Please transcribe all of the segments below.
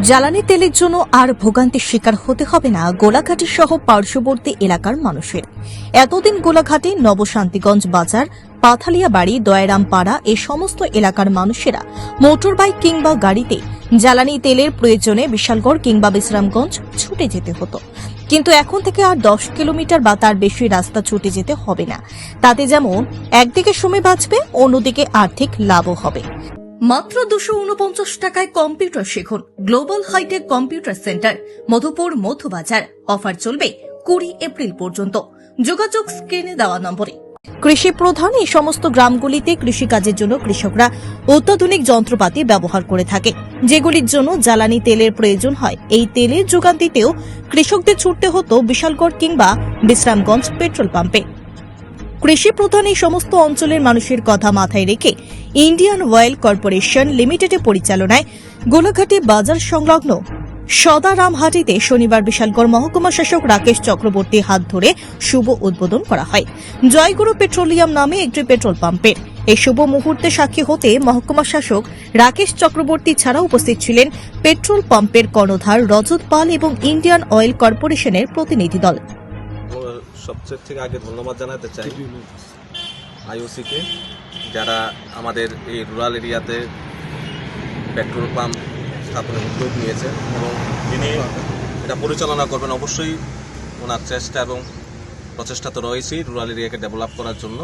জ্বালানি তেলের জন্য আর ভোগান্তির শিকার হতে হবে না। গোলাঘাটি সহ পার্শ্ববর্তী এলাকার মানুষের। এতদিন গোলাঘাটে নবশান্তিগঞ্জ বাজার পাথালিয়া বাড়ি দয়ারাম পাড়া এ সমস্ত এলাকার মানুষেরা মোটর বাইক কিংবা গাড়িতে জ্বালানি তেলের প্রয়োজনে বিশালগড় কিংবা বিশ্রামগঞ্জ ছুটে যেতে হতো। কিন্তু এখন থেকে আর দশ কিলোমিটার বা তার বেশি রাস্তা ছুটে যেতে হবে না। তাতে যেমন একদিকে সময় বাঁচবে, অন্যদিকে আর্থিক লাভও হবে। মাত্র দুশো উনপঞ্চাশ টাকায় কম্পিউটার শিখুন। Global hitech computer centre, Madhupur Madhubazar. Offer চলবে কুড়ি এপ্রিল পর্যন্ত। যোগাযোগ স্ক্রিনে দেওয়া নম্বরে। কৃষি প্রধান, এই সমস্ত গ্রামগুলিতে কৃষিকাজের জন্য কৃষকরা অত্যাধুনিক যন্ত্রপাতি ব্যবহার করে থাকে। যেগুলির জন্য জ্বালানি তেলের প্রয়োজন হয়। এই তেলের যোগান দিতেও কৃষকদের ছুটতে হতো বিশালগড় কিংবা বিশ্রামগঞ্জ পেট্রোল পাম্পে। কৃষি প্রধান এই সমস্ত অঞ্চলের মানুষের কথা মাথায় রেখে ইন্ডিয়ান অয়েল কর্পোরেশন লিমিটেডের পরিচালনায় গোলাঘাটে বাজার সংলগ্ন সদারামহাটিতে শনিবার বিশালগড় মহকুমা শাসক রাকেশ চক্রবর্তী হাত ধরে শুভ উদ্বোধন করা হয়। জয়গুরু পেট্রোলিয়াম নামে একটি পেট্রোল পাম্পের। এই শুভ মুহূর্তে সাক্ষী হতে মহকুমা শাসক রাকেশ চক্রবর্তী ছাড়া উপস্থিত ছিলেন পেট্রোল পাম্পের কর্ণধার রজত পাল এবং ইন্ডিয়ান অয়েল কর্পোরেশনের প্রতিনিধি দল। সবচেয়ে থেকে আগে ধন্যবাদ জানাতে চাই আইওসিকে যারা আমাদের এই রুরাল এরিয়াতে পেট্রোল পাম্প স্থাপনের উদ্যোগ নিয়েছে এবং যিনি এটা পরিচালনা করবেন। অবশ্যই ওনার চেষ্টা এবং প্রচেষ্টা তো রয়েছেই রুরাল এরিয়াকে ডেভেলপ করার জন্য।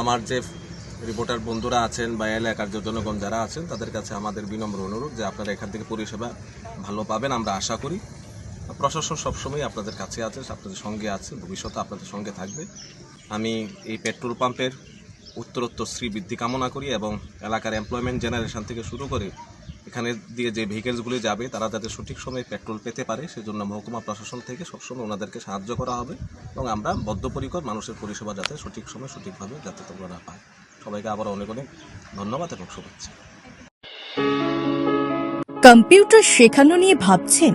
আমার যে রিপোর্টার বন্ধুরা আছেন বা এলাকার যে জনগণ যারা আছেন তাদের কাছে আমাদের বিনম্র অনুরোধ যে আপনারা এখান থেকে পরিষেবা ভালো পাবেন। আমরা আশা করি প্রশাসন সবসময় আপনাদের কাছে আছে, আপনাদের সঙ্গে আছে, ভবিষ্যতে আপনাদের সঙ্গে থাকবে। আমি এই পেট্রোল পাম্পের উত্তরোত্তর শ্রী বৃদ্ধি কামনা করি এবং এলাকার এমপ্লয়মেন্ট জেনারেশন থেকে শুরু করে এখানে দিয়ে যে ভেহিকেলসগুলি যাবে, তারা যাতে সঠিক সময়ে পেট্রোল পেতে পারে, সেজন্য মহকুমা প্রশাসন থেকে সবসময় ওনাদেরকে সাহায্য করা হবে এবং আমরা বদ্ধপরিকর মানুষের পরিষেবা যাতে সঠিক সময় সঠিকভাবে যাতে তোমরা না পায়। সবাইকে আবার অনেক অনেক ধন্যবাদ এবং শুভেচ্ছা। কম্পিউটার শেখানো নিয়ে ভাবছেন?